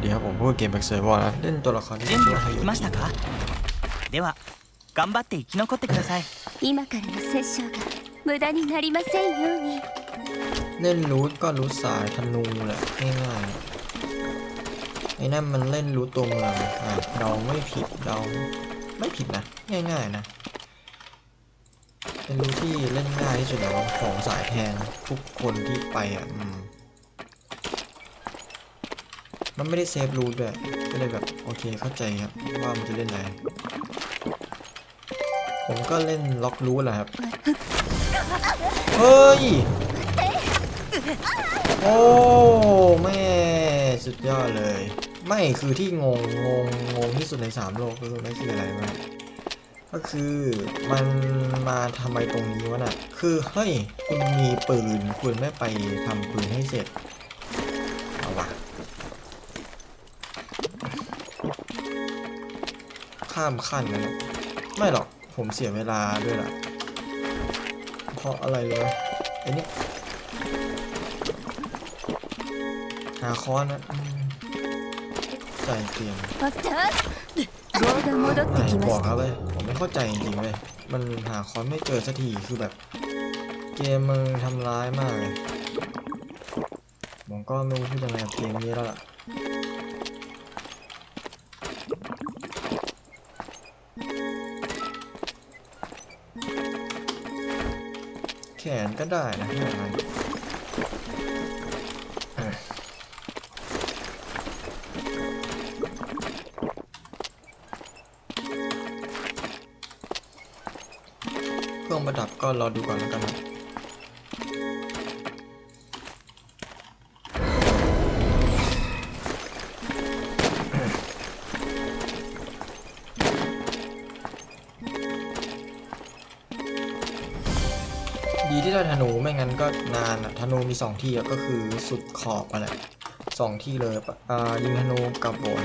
สดีครับผมพูดเกมแบ็กเซอร์บอลนะเล่นตัวละครที่ 準 ชื่อ 備 ว่า は ไฮ で โย きましたかでは頑張って生き残ってください今からのセッションが無駄になりませんように เล่นรูทก็รูทสายธนูแหละง่ายๆไอ้นั่นมันเล่นรูทตัวเมืองอ่ะเดาไม่ผิดเดาไม่ผิดนะ ง่ายๆนะ เป็นรูทที่เล่นง่ายที่สุดแล้วของสายแทนทุกคนที่ไปอ่ะอืม มันไม่ได้เซฟรูทด้วยก็เลยแบบโอเคเข้าใจครับว่ามันจะเล่นอะไรผมก็เล่นล็อกรูทแหละครับ เฮ้ย โอ้แม่สุดยอดเลย ไม่คือที่งงงงงงที่สุดในสามโลกก็คือนั่คืออะไรวะก็คือมันมาทำไมตรงนี้วะน่ะ คือเฮ้ยคุณมีปืนคุณไม่ไปทำปืนให้เสร็จ ข้ามขั้นนะเนี่ยไม่หรอกผมเสียเวลาด้วยล่ะ เพราะอะไรวะไอ้นี้หาค้อนนะใจเตียงไหนบอกครับเลยผมไม่เข้าใจจริงๆเลยมันหาค้อนไม่เจอสักทีคือแบบ เกมมึงทำร้ายมากเลยผมก็ไม่รู้จะยังไงกับเกมนี้แล้วล่ะ ก็ได้นะอย่างนั้นเครื่องประดับก็รอดูก่อนแล้วกันนะ ก็นานอะธนูมีสองที่ก็คือสุดขอบอะไรสองที่เลยอ่ายิงธนูกับบน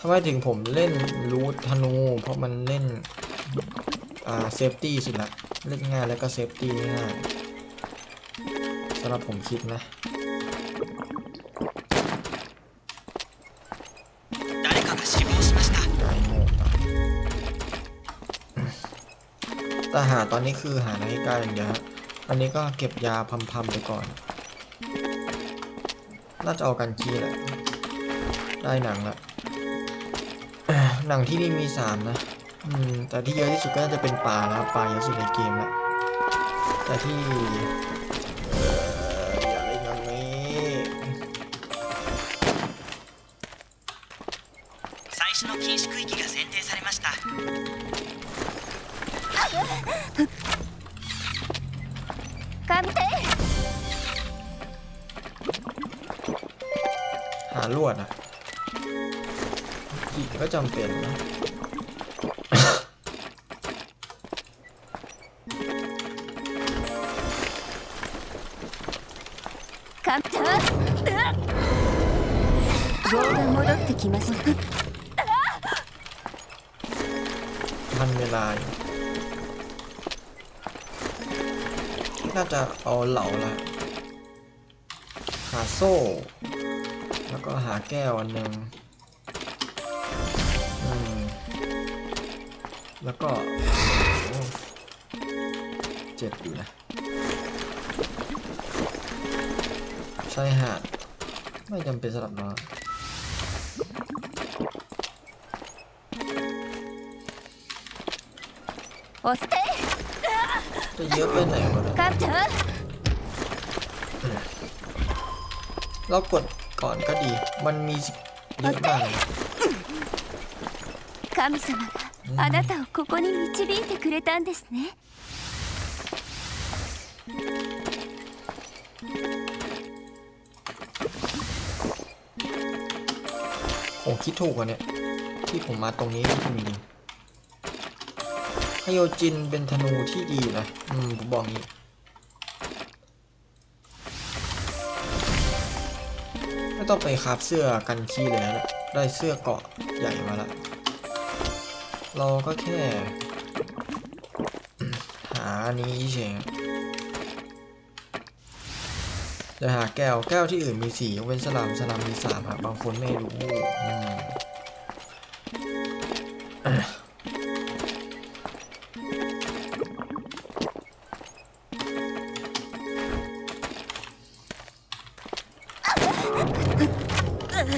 ทำไมถึงผมเล่นรูทธนู เพราะมันเล่นอ่าเซฟตี้สุดละเล่นง่ายแล้วก็เซฟตี้ง่ายสำหรับผมคิดนะทหารตอนนี้คือหานาฬิกาอย่างเดียว อันนี้ก็เก็บยาพัมๆไปก่อน น่าจะเอากันขี้แหละ ได้หนังละหนังที่นี่มีสามนะอืมแต่ที่เยอะที่สุดก็น่าจะเป็นปลาแล้วปลาเยอะสุดในเกมละแต่ที่ 감태 หาลวดอะกี่ก็จำเป็นนะ 감태 뭐가 모르트 기마스 ทันเวลาอยู่ น่าจะเอาเหล่าละหาโซ่ แล้วก็หาแก้วอันหนึ่งแล้วก็เจ็บอยู่นะชายหาดไม่จำเป็นสำหรับเราโอสเต จะเยอะไปไหนวะเนี่ย 神手 เรากดก่อนก็ดี มันมีเยอะมากเลย 神様があなたをここに導いてくれたんですね ผมคิดถูกกว่าเนี่ย ที่ผมมาตรงนี้ที่จ ริงๆฮโยจินเป็นธนูที่ดีนะ อืม ผมบอกงี้ไม่ต้องไปคราฟเสื้อกันขี้เลยนะได้เสื้อเกาะใหญ่มาละ เราก็แค่ หาอันนี้เฉยจะหาแก้ว แก้วที่อื่นมีสียกเว้นสลามสลามมีสามครับบางคนไม่รู้ ถ้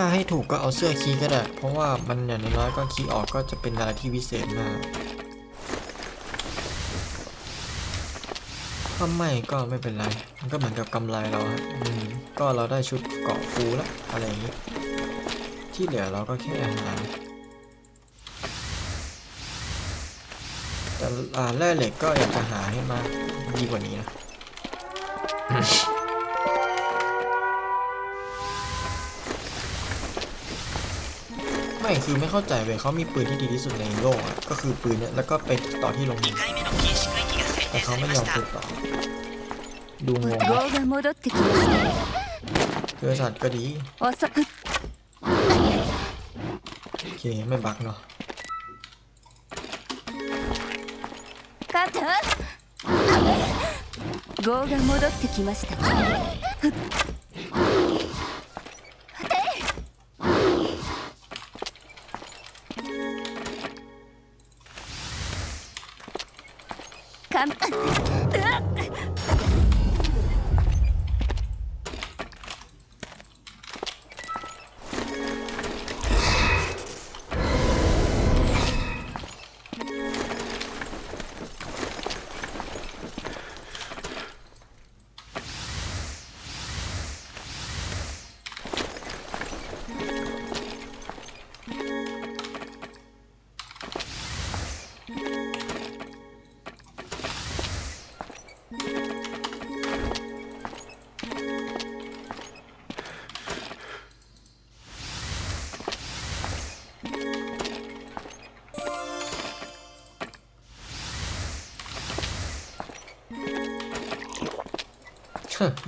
าให้ถูกก็เอาเสื้อคีก็ได้ เพราะว่ามันอย่างน้อยก็คีออกก็จะเป็นอะไรที่วิเศษมากถ้าไม่ก็ไม่เป็นไร มันก็เหมือนกับกำไรเราฮะอืมก็เราได้ชุดเกาะฟูแล้วอะไรอย่างนี้ ที่เหลือเราก็แค่หา แต่แร่เหล็กก็อยากจะหาให้มากดีกว่านี้นะไม่คือไม่เข้าใจเว้ยเขามีปืนที่ดีที่สุดในโลกอะก็คือปืนเนี่ยแล้วก็ไปต่อที่ลงแต่เขาไม่ยอมติดต่อดูงงเจอสัตว์ก็ดีโอเคไม่บักเนาะ カット棒が戻ってきました。かん。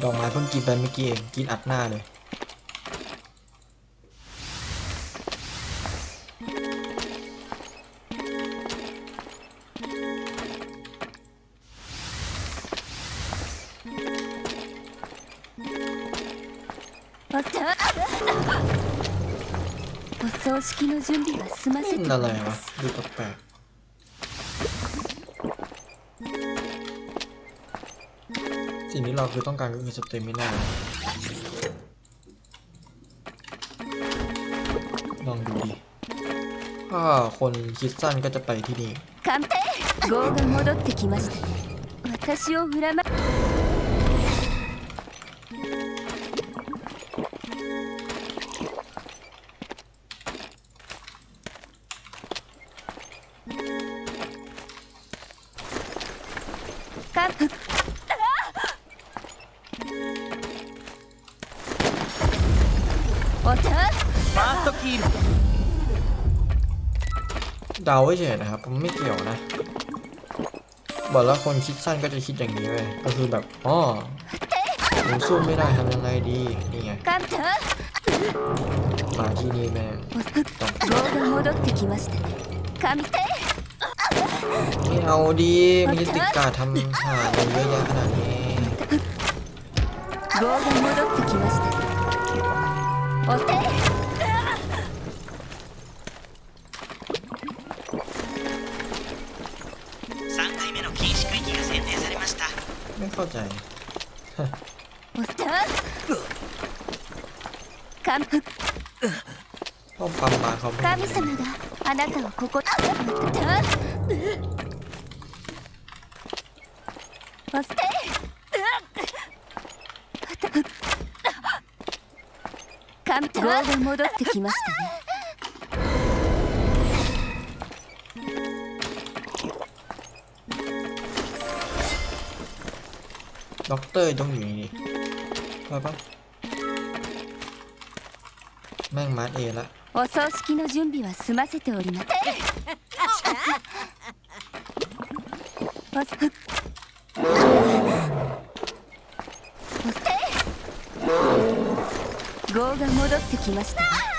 ดอกไม้เพิ่งกินไปเมื่อกี้เอง กินอัดหน้าเลย おっとお葬式の準備は済ませ เป็ て น お อะไร りま วะ す สิ่งที่เราคือต้องการก็คือสเตมิน่าลองดูดิ ถ้าคนคิดสั้นก็จะไปที่นี่ ดาเฉยนะครับมันไม่เกี่ยวนะ บอกแล้วคนคิดสั้นก็จะคิดอย่างนี้เลยก็คือแบบอ๋อผมสู้ไม่ได้ทำยังไงดีนี่ไงมาที่นี่แม่งไม่เอาดีมีติดกาทำหาอะไรเยอะแยะขนาดนี้โอเค ใจ おった神 ห้องปั๊มบาร์เขาไม่ 神様があなたをここおったお捨て神棒が戻ってきました ด็อกเตอร์ต้องอยู่นี่ใช่ปะแม่งมาร์เอละ お葬式の準備は済ませておりますおすお捨て号が戻ってきました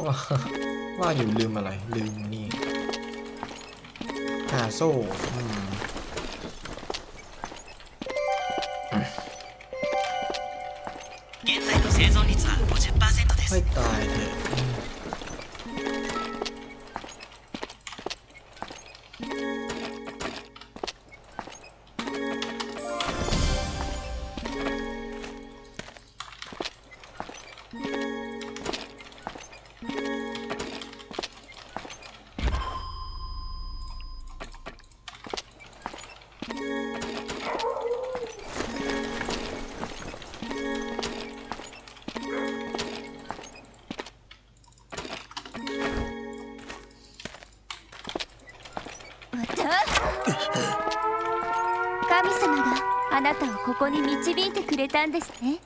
ว่าว่าอยู่ลืมอะไร ลืมนี่หาโซ่อืม なたをここに導いてくれたんですね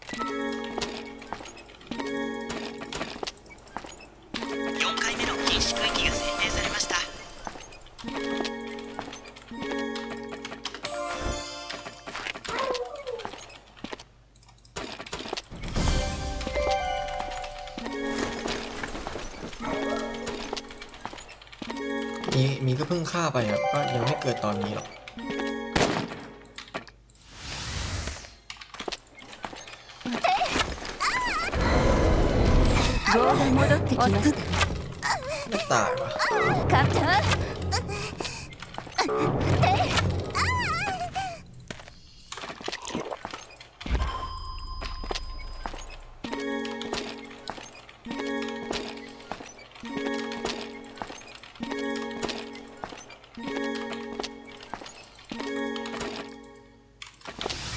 4回目の禁止区域が設定されましたมีมีก็เพิ่งฆ่าไปอ่ะก็ยังไม่เกิดตอนนี้หรอก 戻ってきました ไม่ตายวะ カプタン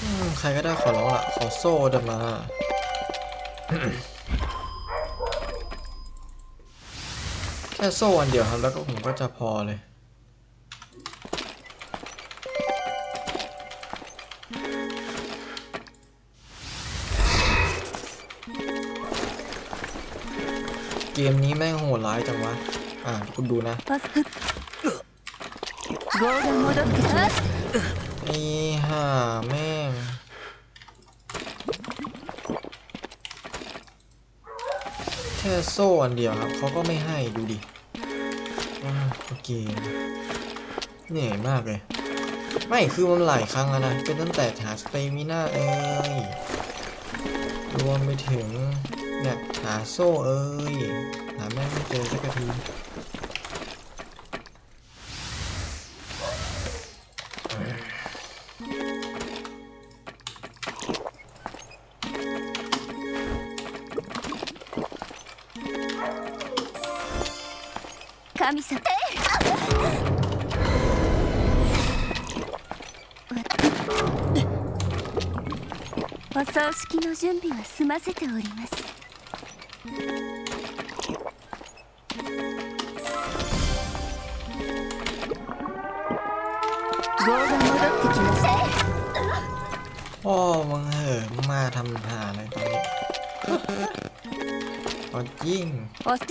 อืมใครก็ได้ขอร้องละขอโซ่เดินมา แค่โซ่อันเดียวครับ แล้วก็ผมก็จะพอเลย เกมนี้แม่งโหดร้ายจังวะ อ่าคุณดูนะนี่ฮ่าแม่ โซ่อันเดียวครับเขาก็ไม่ให้ดูดิโอเคเหนื่อยมากเลย ไม่คือมันหลายครั้งแล้วนะเป็นตั้งแต่หาสเตมิน่าเอ้ยรวมไปถึงเนี่ยหาโซ่เอ้ยหาแม่ไม่เจอสักที の準備は済ませております棒が戻ってきました พ่อมึงเหอะมึงมาทำหาอะไรตอนนี้เอาจริง おった5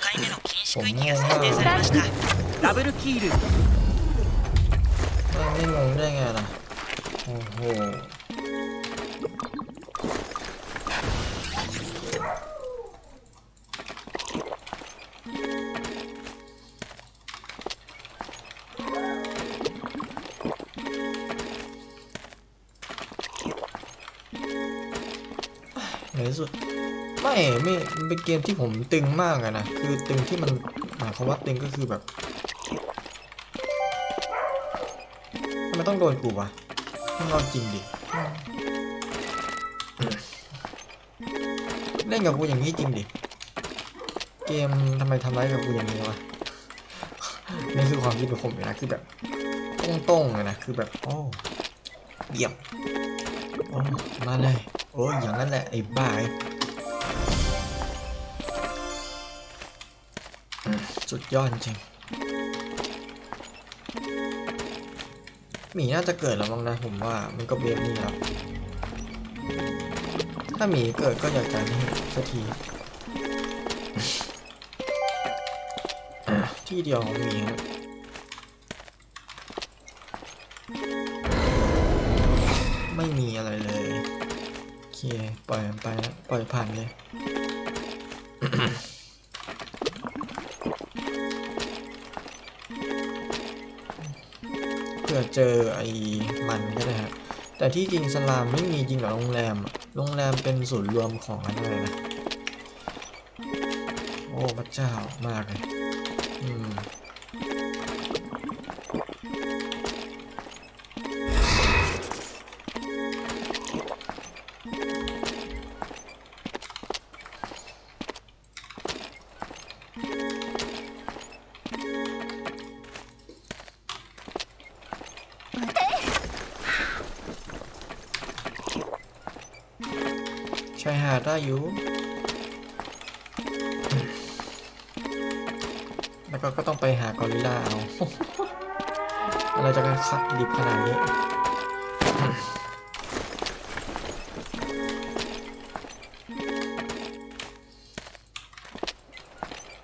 回目の禁止区域が設定されましたダブルキール แม่งไม่งงได้ไงล่ะ โอ้โห สุด ไม่ไม่เป็นเกมที่ผมตึงมากอะนะ คือตึงที่มันหมายความว่าตึงก็คือแบบทำไมต้องโดนกูวะมึงเอาจริงดิ เล่นกับกูอย่างนี้จริงดิ เกมทำไมทำร้ายกับกูอย่างนี้วะนี่คือความคิดของผมเลยนะ คือแบบตรงๆเลยนะ คือแบบ โอ้เยี่ยมมาเลย โอ้ยอย่างนั้นแหละไอ้บ้าสุดยอดจริงหมีน่าจะเกิดแล้วมั้งนะผมว่ามันก็เบฟนี่แล้วถ้าหมีเกิดก็อยากจะนี่สักทีที่เดียวของหมีครับไม่มีอะไรเลย คปล่อยไปแล้ปล่อยผ่านเลยเพื่อเจอไอ้มันก็ได้ครับแต่ที่จริงสลามไม่มีจริงหรอโรงแรม โรงแรมเป็นศูนย์รวมของอะไรนะ โอ้พระเจ้ามากเลย อืมายหาดได้อยู่ แล้วก็ก็ต้องไปหากอริลลาเอา อะไรจะกันคัดดิบขนาดนี้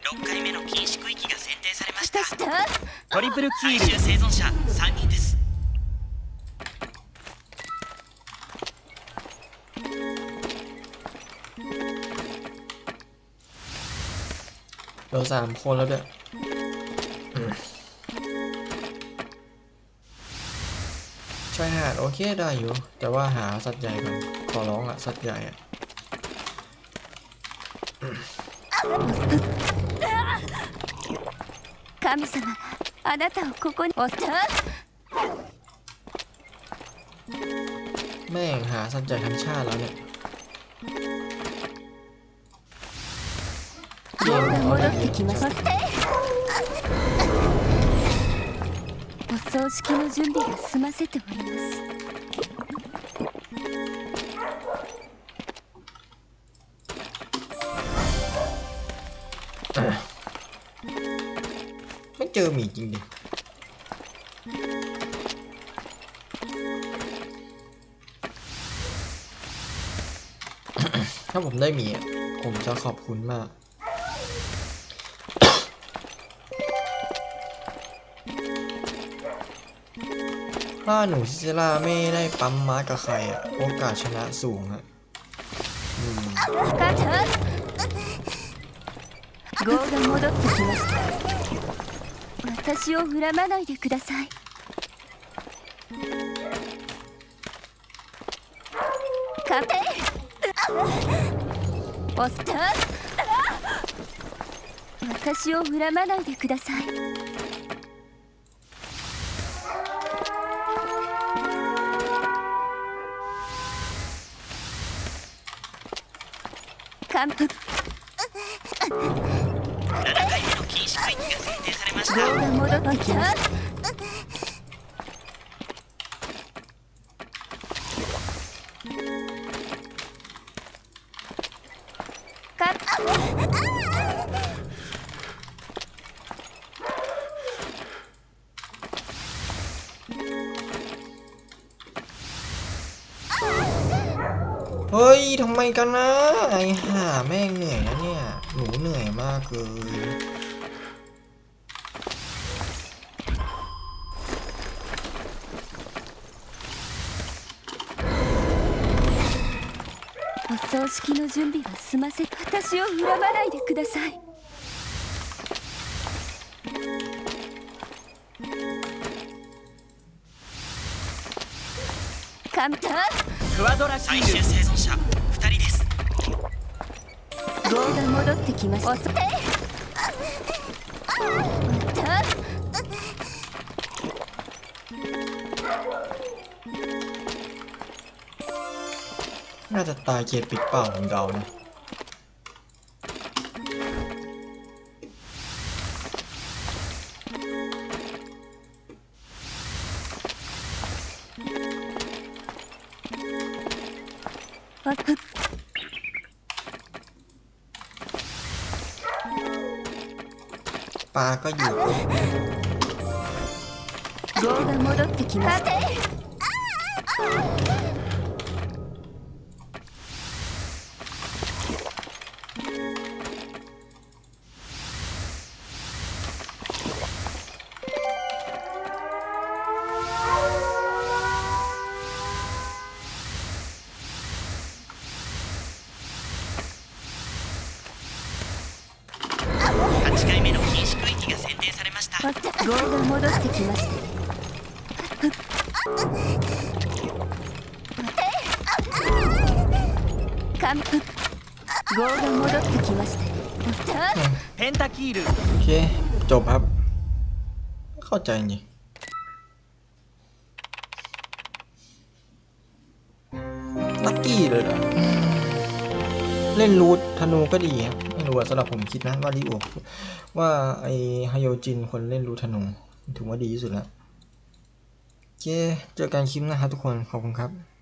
6回目の禁止区域が選定されました果たしたトリプルキール生存者3人です เราสามคนแล้วด้วยอืมชายหาดโอเคได้อยู่ แต่ว่าหาสัตว์ใหญ่ก่อน ขอร้องอะสัตว์ใหญ่อะ 神様があなたをここにおった แม่งหาสัตว์ใหญ่ทั้งชาติแล้วเนี่ย 戻 แต่ っ เย็ て น きましたお葬式の準備が済ませております ไม่เจอหมีจริงดิ ถ้าผมได้หมีอะผมจะขอบคุณมาก ถ้าหนูซิเซล่าไม่ได้ปั๊มม้ากับใครอะโอกาสชนะสูงอะอืม 母ちゃん号が戻ってきました私を恨まないでください勝ておっさん私を恨まないでください 完璧7回目の禁止区域が選定されました号が戻ってきましたかっ เฮ้ย ทำไมกันนะ ไอ้ห่าแม่งเหนื่อยนะเนี่ย หนูเหนื่อยมากเลย お葬式の準備は済ませ私を恨まないでください神ちゃんクワドラキール最終生存者2人です 号が戻ってきましたおそてちゃん น่าจะตายเกียร์ปิดเปล่าของเรานะ ปลาก็อยู่ 号が戻ってきました 8回目の禁止区域が選定されました号が戻ってきました かん業が戻ってきましたよペンタキール โอเค จบครับ เข้าใจจริงลักกี้เลยเหรออืมเล่นรูทธนูก็ดีครับ ดูสำหรับผมคิดนะว่าดีโอว่าไอฮโยจินคนเล่นรูทธนูถือว่าดีที่สุดแล้วเจเจอกันคลิปนะครับทุกคน ขอบคุณครับ